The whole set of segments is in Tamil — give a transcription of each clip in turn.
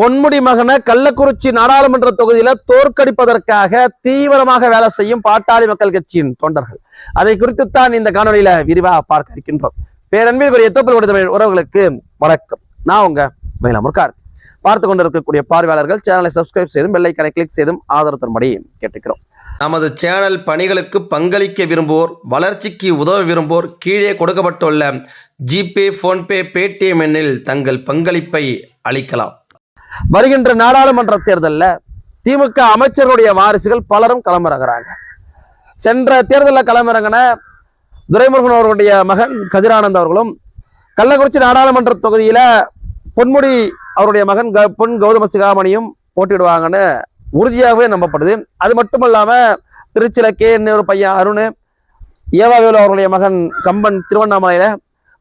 பொன்முடி மகனை கள்ளக்குறிச்சி நாடாளுமன்ற தொகுதியில தோற்கடிப்பதற்காக தீவிரமாக வேலை செய்யும் பாட்டாளி மக்கள் கட்சியின் தொண்டர்கள். அதை குறித்துத்தான் இந்த காணொலியில விரிவாக பார்க்க இருக்கின்றோம். பேரன்பிற்குரிய எத்தப்பல் கொடுத்த உறவுகளுக்கு வணக்கம். நான் உங்க மயிலா முருகார்த்தி பார்த்து கொண்டிருக்கக்கூடிய பார்வையாளர்கள் சேனலை சப்ஸ்கிரைப் செய்தும் பெல்லைக்கனை கிளிக் செய்தும் ஆதரவு தரும்படி கேட்டுக்கிறோம். நமது சேனல் பணிகளுக்கு பங்களிக்க விரும்புவோர் வளர்ச்சிக்கு உதவ விரும்புவோர் கீழே கொடுக்கப்பட்டுள்ள ஜிபே ஃபோன்பே பேடிஎம் எண்ணில் தங்கள் பங்களிப்பை அளிக்கலாம். வருகின்ற நாடாளுமன்ற தேர்தலில் திமுக அமைச்சருடைய வாரிசுகள் பலரும் களமிறங்குறாங்க. சென்ற தேர்தலில் களமிறங்கின துரைமுருகன் அவர்களுடைய மகன் கதிரானந்த் அவர்களும் கள்ளக்குறிச்சி நாடாளுமன்ற தொகுதியில பொன்முடி அவருடைய மகன் க பொன் கௌதம சிகாமணியும் போட்டிடுவாங்கன்னு உறுதியாகவே நம்பப்படுது. அது மட்டும் இல்லாம திருச்சியில கே ஒரு பையன் அருண் ஏவாவேலு அவருடைய மகன் கம்பன் திருவண்ணாமலையில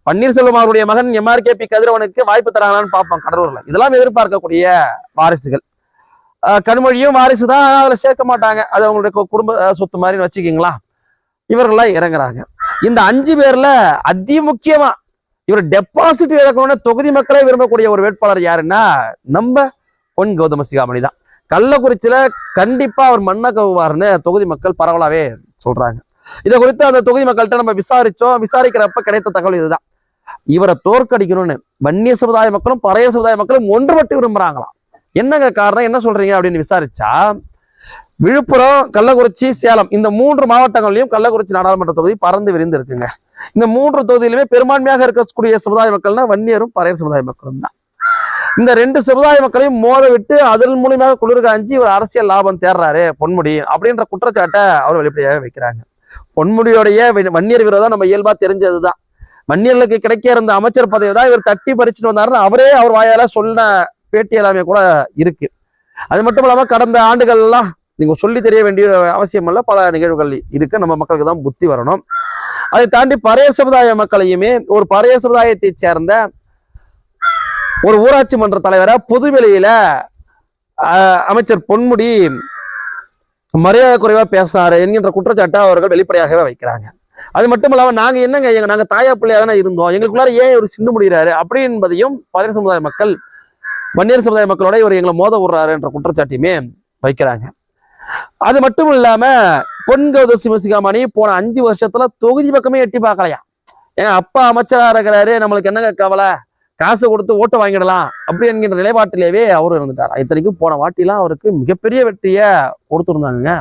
பன்னீர்செல்வம் அவருடைய மகன் பி கதிரவனுக்கு வாய்ப்பு தராங்களான்னு பார்ப்போம் கடலூர்ல. இதெல்லாம் எதிர்பார்க்கக்கூடிய வாரிசுகள். ஆஹ் வாரிசு தான் அதில் அதுல சேர்க்க மாட்டாங்க. அது அவங்களுடைய குடும்ப சொத்து மாதிரின்னு வச்சுக்கிங்களா? இவர்கள்லாம் இறங்குறாங்க. இந்த அஞ்சு பேர்ல அதி முக்கியமா இவர் டெபாசிட் இழக்கணும்னு தொகுதி மக்களே விரும்பக்கூடிய ஒரு வேட்பாளர் யாருன்னா நம்ம பொன் கௌதம சிகாமணி தான். கள்ளக்குறிச்சியில கண்டிப்பா அவர் மண்ண கவுவார்னு தொகுதி மக்கள் பரவலாவே சொல்றாங்க. இதை குறித்து அந்த தொகுதி மக்கள்கிட்ட நம்ம விசாரிச்சோம். விசாரிக்கிறப்ப கிடைத்த தகவல் இதுதான். இவரை தோற்கடிக்கணும்னு வன்னிய சமுதாய மக்களும் பறைய சமுதாய மக்களும் ஒன்றுபட்டு விரும்புறாங்களாம். என்னங்க காரணம்? என்ன சொல்றீங்க அப்படின்னு விசாரிச்சா விழுப்புரம் கள்ளக்குறிச்சி சேலம் இந்த மூன்று மாவட்டங்களிலும் கள்ளக்குறிச்சி நாடாளுமன்ற தொகுதி பறந்து விரிந்து இருக்குங்க. இந்த மூன்று தொகுதியிலுமே பெரும்பான்மையாக இருக்கக்கூடிய சமுதாய மக்கள்னா வன்னியரும் பறையர் சமுதாய மக்களும் தான். இந்த ரெண்டு சமுதாய மக்களையும் மோத விட்டு அதன் மூலியமாக குளிர் காஞ்சி ஒரு அரசியல் லாபம் தேடுறாரு பொன்முடி அப்படின்ற குற்றச்சாட்டை அவர் வெளிப்படையாக வைக்கிறாங்க. பொன்முடியோடைய வன்னியர் விரோதம் நம்ம இயல்பா தெரிஞ்சதுதான். மன்னியலுக்கு கிடைக்க இருந்த அமைச்சர் பதவி தான் இவர் தட்டி பறிச்சுட்டு வந்தாருன்னு அவரே அவர் வாயால சொன்ன பேட்டி எல்லாமே கூட இருக்கு. அது மட்டும் இல்லாம கடந்த ஆண்டுகள் எல்லாம் நீங்க சொல்லி தெரிய வேண்டிய அவசியம் இல்லை. பல நிகழ்வுகள் இருக்கு. நம்ம மக்களுக்கு தான் புத்தி வரணும். அதை தாண்டி பழைய சமுதாய மக்களையுமே ஒரு பழைய சமுதாயத்தை சேர்ந்த ஒரு ஊராட்சி மன்ற தலைவரை பொதுவெளியில அமைச்சர் பொன்முடி மரியாதை குறைவா பேசினாரு என்கின்ற குற்றச்சாட்டை அவர்கள் வெளிப்படையாகவே வைக்கிறாங்க. அது மட்டும் இல்லாம நாங்க என்னங்க எங்க நாங்க தாயா பிள்ளையா தானே இருந்தோம். எங்களுக்குள்ளார ஏன் ஒரு சிண்டு முடிகிறாரு? அப்படி என்பதையும் பறையர் சமுதாய மக்கள் வன்னியர் சமுதாய மக்களோட இவர் எங்களை மோத விடுறாரு என்ற குற்றச்சாட்டையுமே வைக்கிறாங்க. அது மட்டும் இல்லாம பொன் கௌத சிவசிகாமணி போன அஞ்சு வருஷத்துல தொகுதி பக்கமே எட்டி பார்க்கலையா? ஏன் அப்பா அமைச்சரா இருக்கிறாரு நம்மளுக்கு என்னங்க கவலை? காசு கொடுத்து ஓட்டு வாங்கிடலாம் அப்படி என்கின்ற நிலைப்பாட்டிலேயே அவர் இருந்துட்டார். இத்தனைக்கும் போன வாட்டிலாம் அவருக்கு மிகப்பெரிய வெற்றியை கொடுத்துருந்தாங்க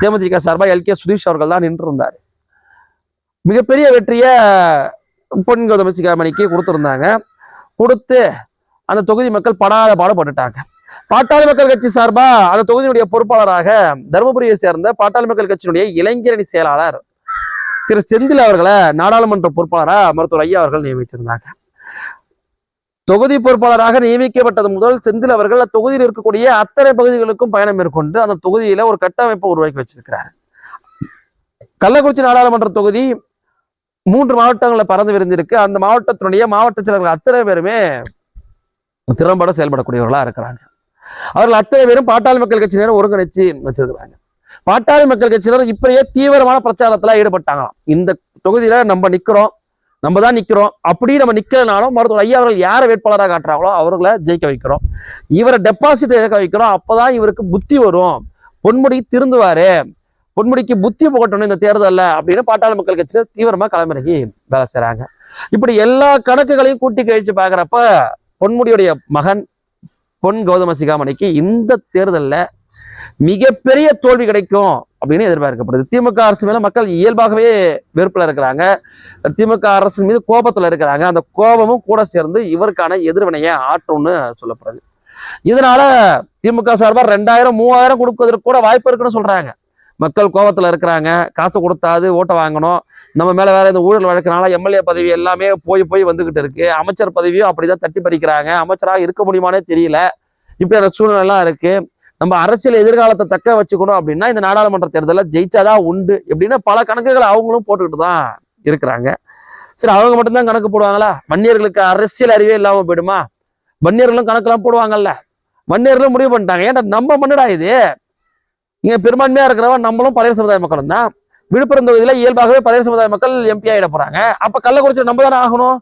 தேமுதிக சார்பாக எல் கே சுதீஷ் அவர்கள் தான் நின்று இருந்தார் மிகப்பெரிய வெற்றியை பொன் கௌதம சிகாமணிக்கு கொடுத்துருந்தாங்க. கொடுத்து அந்த தொகுதி மக்கள் படாத பாடுபட்டுட்டாங்க பாட்டாளி மக்கள் கட்சி சார்பா அந்த தொகுதியினுடைய பொறுப்பாளராக தருமபுரியை சேர்ந்த பாட்டாளி மக்கள் கட்சியினுடைய இளைஞரணி செயலாளர் திரு செந்தில் அவர்களை நாடாளுமன்ற பொறுப்பாளரா மருத்துவர் ஐயா அவர்கள் நியமிச்சிருந்தாங்க. தொகுதி பொறுப்பாளராக நியமிக்கப்பட்டது முதல் செந்தில் அவர்கள் தொகுதியில் இருக்கக்கூடிய அத்தனை பகுதிகளுக்கும் பயணம் மேற்கொண்டு அந்த தொகுதியில ஒரு கட்டமைப்பை உருவாக்கி வச்சிருக்கிறார். கள்ளக்குறிச்சி நாடாளுமன்ற தொகுதி மூன்று மாவட்டங்களில் பறந்து விரிந்திருக்கு. அந்த மாவட்டத்தினுடைய மாவட்ட செயலர்கள் அத்தனை பேருமே திறம்பட செயல்படக்கூடியவர்களா இருக்கிறாங்க. அவர்கள் அத்தனை பேரும் பாட்டாளி மக்கள் கட்சியினர் ஒருங்கிணைச்சு வச்சிருக்கிறாங்க. பாட்டாளி மக்கள் கட்சியினர் இப்படியே தீவிரமான பிரச்சாரத்துல ஈடுபட்டாங்களாம். இந்த தொகுதியில நம்ம நிக்கிறோம். நம்ம தான் நிக்கிறோம். அப்படி நம்ம நிக்கிறனாலும் மருத்துவர் ஐயா அவர்கள் யாரை வேட்பாளராக காட்டுறாங்களோ அவர்களை ஜெயிக்க வைக்கிறோம். இவரை டெபாசிட் இழக்க வைக்கிறோம். அப்பதான் இவருக்கு புத்தி வரும். பொன்முடி திருந்துவாரு. பொன்முடிக்கு புத்தி புகட்டணும் இந்த தேர்தல் அப்படின்னு பாட்டாளி மக்கள் கட்சி தீவிரமா களமிறங்கி வேலை செய்றாங்க. இப்படி எல்லா கணக்குகளையும் கூட்டி கழிச்சு பாக்குறப்ப பொன்முடியுடைய மகன் பொன் கௌதம சிகாமணிக்கு இந்த தேர்தல்ல மிகப்பெரிய தோல்வி கிடைக்கும் அப்படின்னு எதிர்பார்க்கப்படுது. திமுக அரசு மேல மக்கள் இயல்பாகவே வெறுப்புல இருக்கிறாங்க. திமுக அரசின் மீது கோபத்துல இருக்கிறாங்க. அந்த கோபமும் கூட சேர்ந்து இவருக்கான எதிர்வினையை ஆற்றும்னு சொல்லப்படுது. இதனால திமுக சார்பா ரெண்டாயிரம் மூவாயிரம் கொடுப்பதற்கு கூட வாய்ப்பு இருக்குன்னு சொல்றாங்க. மக்கள் கோபத்தில் இருக்கிறாங்க காசு கொடுத்தாது ஓட்டை வாங்கணும். நம்ம மேலே வேற இந்த ஊழல் வழக்கினால எம்எல்ஏ பதவி எல்லாமே போய் போய் வந்துகிட்டு இருக்கு. அமைச்சர் பதவியும் அப்படிதான் தட்டி பறிக்கிறாங்க. அமைச்சராக இருக்க முடியுமானே தெரியல. இப்போ அந்த சூழ்நிலைலாம் இருக்கு. நம்ம அரசியல் எதிர்காலத்தை தக்க வச்சுக்கணும் அப்படின்னா இந்த நாடாளுமன்ற தேர்தலில் ஜெயிச்சாதான் உண்டு எப்படின்னா பல கணக்குகளை அவங்களும் போட்டுக்கிட்டு தான் இருக்கிறாங்க. சரி அவங்க மட்டும்தான் கணக்கு போடுவாங்களா? வன்னியர்களுக்கு அரசியல் அறிவே இல்லாமல் போயிடுமா? வன்னியர்களும் கணக்கெல்லாம் போடுவாங்கல்ல. வன்னியர்களும் முடிவு பண்ணிட்டாங்க. ஏன்டா நம்ம மண்ணுடா இது? இங்க பெரும்பான்மையா இருக்கிறவன் நம்மளும் பழைய சமுதாய மக்களும் தான். விழுப்புரம் தொகுதியில இயல்பாகவே பழைய சமுதாய மக்கள் எம்பி ஆகிட போறாங்க. அப்ப கள்ளக்குறிச்சி நம்ம தானே ஆகணும்?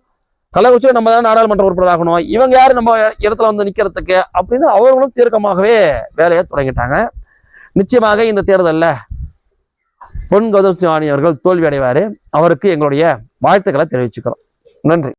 கள்ளக்குறிச்சியில் நம்ம தான் நாடாளுமன்ற உறுப்பினர் ஆகணும்? இவங்க யாரு நம்ம இடத்துல வந்து நிக்கிறதுக்கு? அப்படின்னு அவர்களும் தீர்க்கமாகவே வேலையை தொடங்கிட்டாங்க. நிச்சயமாக இந்த தேர்தலில் பொன் கௌதம் சிவானி அவர்கள் தோல்வி அடைவார் அவருக்கு எங்களுடைய வாழ்த்துக்களை தெரிவிச்சுக்கிறோம். நன்றி.